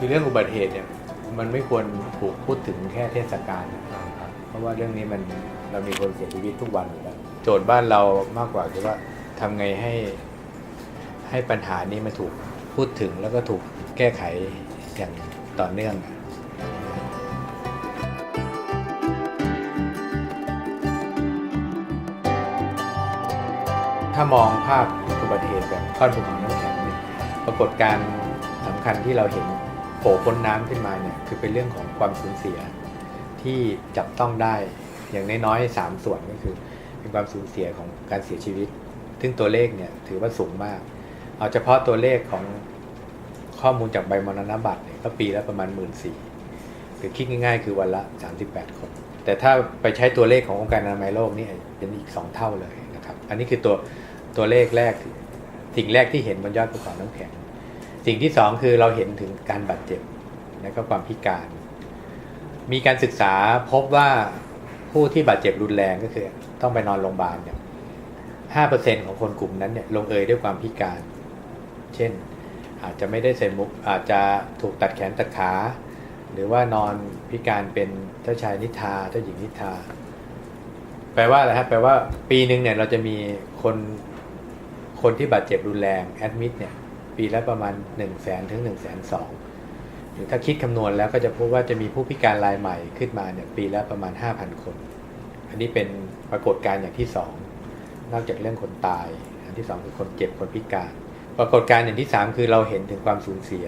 คือเรื่องอุบัติเหตุเนี่ยมันไม่ควรถูกพูดถึงแค่เทศกาลนะครับเพราะว่าเรื่องนี้มันเรามีคนเสียชีวิตทุกวันอยู่แล้วโจทย์บ้านเรามากกว่าคือว่าทำไงให้ให้ปัญหานี้มันถูกพูดถึงแล้วก็ถูกแก้ไขอย่างต่อเนื่องถ้ามองภาพอุบัติเหตุแบบก้อนภูเขาน้ำแข็งเนี่ยปรากฏการณ์สำคัญที่เราเห็น ล่พ้นน้ำขึ้นมาเนี่ยคือเป็นเรื่องของความสูญเสียที่จับต้องได้อย่างน้อยๆสามส่วนก็คือ เป็นความสูญเสียของการเสียชีวิต ซึ่งตัวเลขเนี่ยถือว่าสูงมาก เอาเฉพาะตัวเลขของข้อมูลจากใบมรณบัตรเนี่ยก็ปีละประมาณ1 4ื่นหรือคิดง่ายๆ คือวันละ 38 คน แต่ถ้าไปใช้ตัวเลขขององค์การอนามัยโลกนี่เป็นอีก 2 เท่าเลยนะครับ อันนี้คือตัวตัวเลขแรกสิ่งแรกที่เห็นบนยอดภูเขาน้ำแข็ง สิ่งที่2คือเราเห็นถึงการบาดเจ็บและก็ความพิการ มีการศึกษาพบว่าผู้ที่บาดเจ็บรุนแรงก็คือ ต้องไปนอนโรงพยาบาลเนี่ยห้าเปอร์เซ็นของคนกลุ่มนั้นเนี่ยลงเอยด้วยความพิการ เช่น อาจจะไม่ได้ใส่มุกอาจจะถูกตัดแขนตัดขา หรือว่านอนพิการเป็นเจ้าชายนิทาเจ้าหญิงนิทา แปลว่าอะไรครับแปลว่าปีหนึ่งเนี่ยเราจะมีคนคนที่บาดเจ็บรุนแรงแอดมิดเนี่ย ปีละประมาณ1นึ่งแสนถึง1นึ่งแสนสองหรือถ้าคิดคำนวณแล้วก็จะพบว่าจะมีผู้พิการรายใหม่ขึ้นมาเนี่ยปีละประมาณ 5,000 คน อันนี้เป็นปรากฏการณ์อย่างที่สองนอกจากเรื่องคนตาย อันที่สองคือคนเจ็บคนพิการ ปรากฏการณ์อย่างที่สามคือเราเห็นถึงความสูญเสีย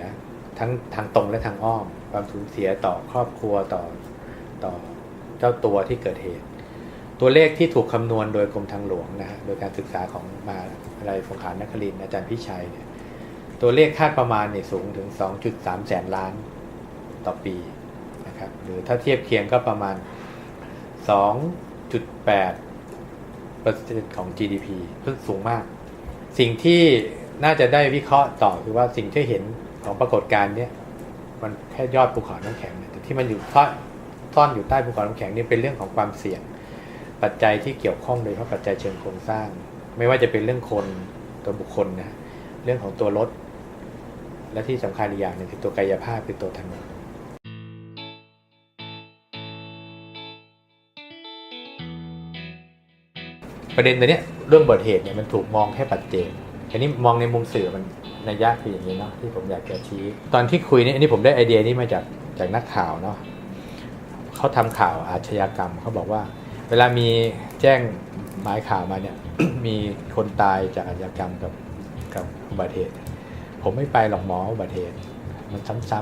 ทั้งทางตรงและทางอ้อม ความสูญเสียต่อครอบครัวต่อต่อเจ้าตัวที่เกิดเหตุ ตัวเลขที่ถูกคำนวณโดยกรมทางหลวงนะฮะโดยการศึกษาของมาอะไรสงขานครินอาจารย์พิชัยเนี่ย ตัวเลขคาดประมาณเนี่ยสูงถึง 2.3 แสนล้านต่อปีนะครับหรือถ้าเทียบเคียงก็ประมาณ 2.8เปอร์เซ็นต์ของ GDP ซึ่งสูงมาก สิ่งที่น่าจะได้วิเคราะห์ต่อคือว่าสิ่งที่เห็นของปรากฏการณ์เนี่ยมันแค่ยอดภูเขาน้ำแข็งแต่ที่มันอยู่ซ่อนซ่อนอยู่ใต้ภูเขาน้ำแข็งนี่เป็นเรื่องของความเสี่ยง ปัจจัยที่เกี่ยวข้องโดยเฉพาะปัจจัยเชิงโครงสร้าง ไม่ว่าจะเป็นเรื่องคนตัวบุคคลนะเรื่องของตัวรถ และที่สำคัญอีกอย่างหนึ่งคือตัวกายภาพคือตัวถนนประเด็นตัวเนี้ยเรื่องบัติเหตุเนี่ยมันถูกมองแค่ปัจเจกอันนี้มองในมุมสื่อมันนัยยะคืออย่างนี้เนาะที่ผมอยากจะชี้ ตอนที่คุยนี่อันนี้ผมได้ไอเดียนี้มาจากจากนักข่าวเนาะเขาทำข่าวอาชญากรรมเขาบอกว่า เวลามีแจ้งหมายข่าวมาเนี่ยมีคนตายจากอาชญากรรมกับกับอุบัติเหตุ ผมไม่ไปหรอกหมออุบัติเหตุมันซ้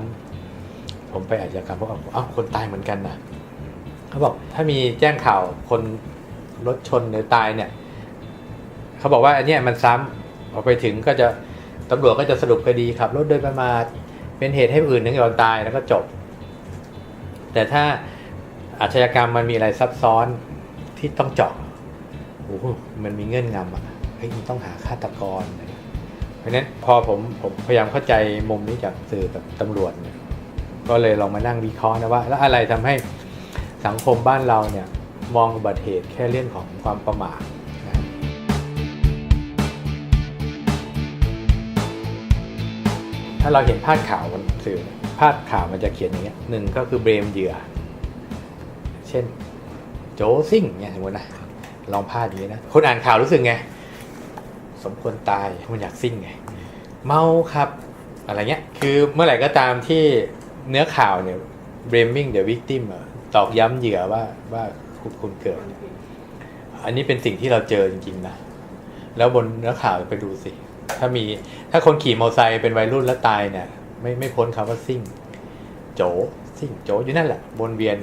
ำๆผมไปอาชญากรรมเพราะว่าอ้าวคนตายเหมือนกันนะเขาบอกถ้ามีแจ้งข่าวคนรถชนหรือตายเนี่ย เขาบอกว่าอันนี้มันซ้ำพอไปถึงก็จะตำรวจก็จะสรุปคดีขับรถโดยประมาทเป็นเหตุให้อื่นถึงแก่ความตายแล้วก็จบ แต่ถ้าอาชญากรรมมันมีอะไรซับซ้อนที่ต้องเจาะโอ้โหมันมีเงื่อนงำอะเฮ้ยมันต้องหาฆาตกรอะไร เพราะฉะนั้นพอผมผมพยายามเข้าใจมุมนี้จากสื่อแบบตำรวจเนี่ยก็เลยลองมานั่งวิเคราะห์นะว่า แล้วอะไรทำให้สังคมบ้านเราเนี่ยมองอุบัติเหตุแค่เรื่องของความประมาทถ้าเราเห็นพาดข่าวมันสื่อพาดข่าวมันจะเขียนอย่างเงี้ยหนึ่งก็คือเบรมเหยื่อ เช่น โจซิ่งเนี่ยสมมตินะลองพาดอย่างนี้นะคนอ่านข่าวรู้สึกไง สมควรตายมันอยากซิ่งไงเมาครับอะไรเงี้ยคือเมื่อไหร่ก็ตามที่เนื้อข่าวเนี่ย blaming the victim ตอกย้ำเหยื่อว่าว่าคุณคุณเกิด อันนี้เป็นสิ่งที่เราเจอจริงๆนะ แล้วบนเนื้อข่าวไปดูสิ ถ้ามีถ้าคนขี่มอเตอร์ไซค์เป็นวัยรุ่นแล้วตายเนี่ย ไม่ไม่พ้นคำว่าซิ่ง โจ ซิ่งโจอยู่นั่นแหละวนเวียน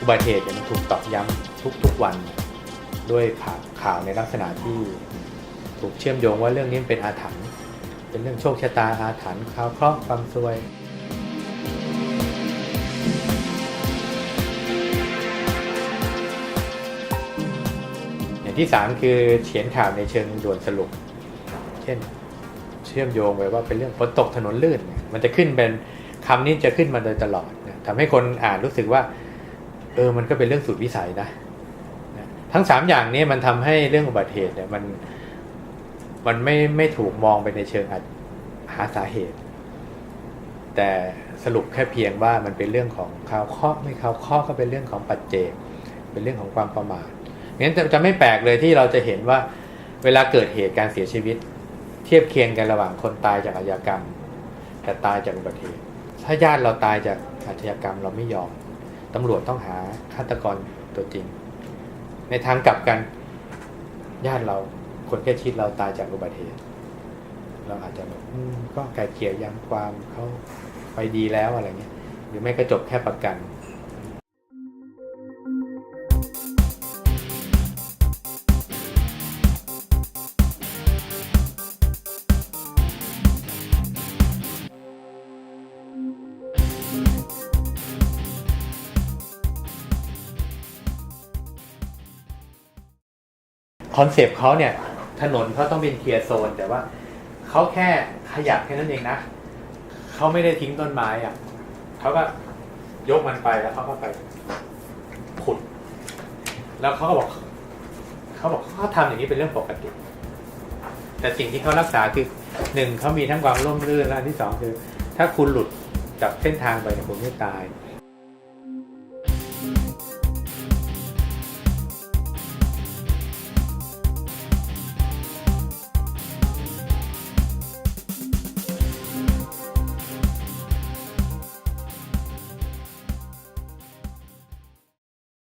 อุบัติเหตุมันถูกตอกย้ำทุกๆวัน ด้วยข่าวข่าวในลักษณะที่ถูกเชื่อมโยงว่าเรื่องนี้เป็นอาถรรพ์เป็นเรื่องโชคชะตาอาถรรพ์ข่าวเคราะห์ความซวยอย่างที่สามคือเขียนข่าวในเชิงด่วนสรุป เช่นเชื่อมโยงไปว่าเป็นเรื่องฝนตกถนนลื่น มันจะขึ้นเป็นคำนี้จะขึ้นมาโดยตลอดทำให้คนอ่านรู้สึกว่า เออมันก็เป็นเรื่องสุดวิสัยนะทั้งสามอย่างนี้มันทำให้เรื่องอุบัติเหตุเนี่ยมันมันไม่ไม่ถูกมองไปในเชิงหาสาเหตุ แต่สรุปแค่เพียงว่ามันเป็นเรื่องของข่าวข้อไม่ข่าวข้อก็เป็นเรื่องของปัจเจกเป็นเรื่องของความประมาทงั้นจะจะไม่แปลกเลยที่เราจะเห็นว่าเวลาเกิดเหตุการเสียชีวิต เทียบเคียงกันระหว่างคนตายจากอาชญากรรม แต่ตายจากอุบัติเหตุถ้าญาติเราตายจากอาชญากรรมเราไม่ยอม ตำรวจต้องหาฆาตกรตัวจริง ในทางกลับกันญาติเราคนใกล้ชิดเราตายจากอุบัติเหตุ เราอาจจะแบบก็ไกลเกลี่ยยังความเขาไปดีแล้วอะไรเงี้ยหรือไม่ก็จบแค่ประกัน อนเซปต์เขาเนี่ยถนนเขาต้องเป็นเคลียร์โซน แต่ว่าเขาแค่ขยับแค่นั้นเองนะเขาไม่ได้ทิ้งต้นไม้อะเขาก็ยกมันไปแล้วเขาก็ไปขุด แล้วเขาก็บอกเขาบอกเขาทำอย่างนี้เป็นเรื่องปกติ แต่สิ่งที่เขารักษาคือหนึ่งเขามีทั้งความร่มรื่นและที่สองคือ ถ้าคุณหลุดจากเส้นทางไปเนี่ยคุณไม่ตาย